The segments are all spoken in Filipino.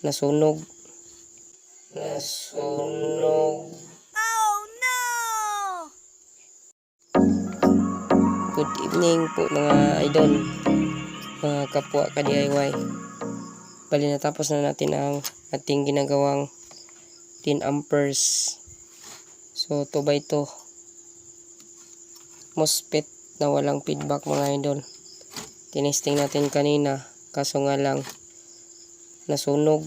Nasunog. Nasunog. Oh no! Good evening po mga idol. Mga kapwa ka DIY. Bali natapos na natin ang ating ginagawang 10 amperes. So 2 by 2. MOSFET na walang feedback mga idol. Tinesting natin kanina. Kaso nga lang nasunog.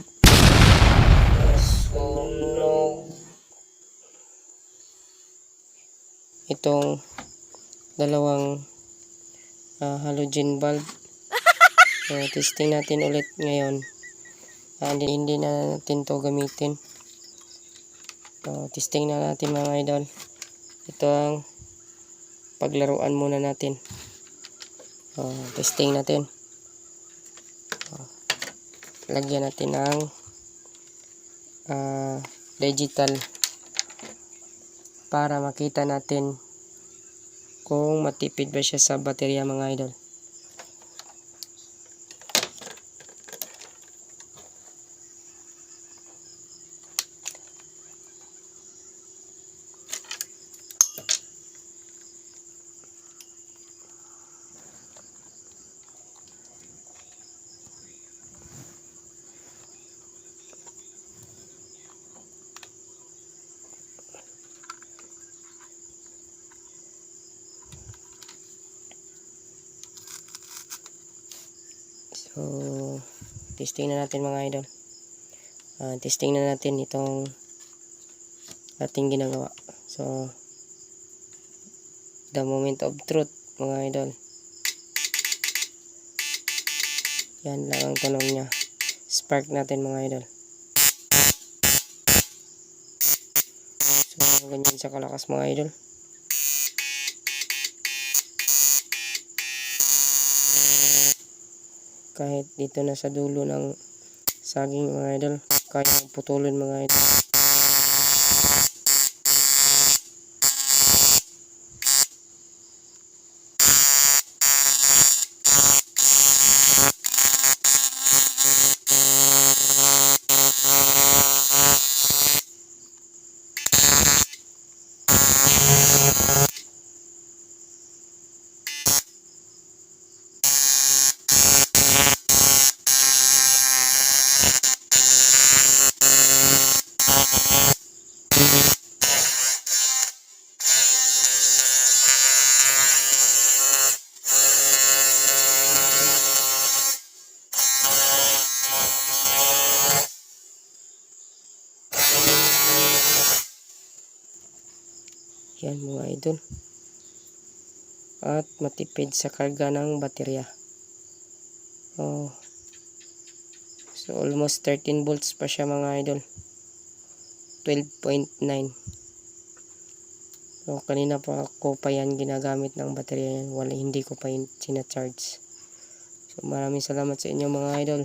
Nasunog. Itong dalawang ah, halogen bulb. So, testing natin ulit ngayon. Ah, hindi, hindi na natin to gamitin. So, testing na natin mga idol. Ito ang paglaruan muna natin. So, testing natin. Lagyan natin ng ah, digital para makita natin kung matipid ba siya sa baterya mga idol. So, testing na natin mga idol. Ah, testing na natin itong ating ginagawa. So, the moment of truth mga idol. Yan lang ang tanong niya. Spark natin mga idol. So, ganyan sa kalakas mga idol. Kahit dito na sa dulo ng saging mga idol kaya putulin mga idol yan mga idol. At matipid sa karga ng baterya. Oh so almost 13 volts pa siya mga idol. 12.9 so kanina pa ako pa yan ginagamit ng baterya yan. Wala hindi ko pa sinacharge. So maraming salamat sa inyo mga idol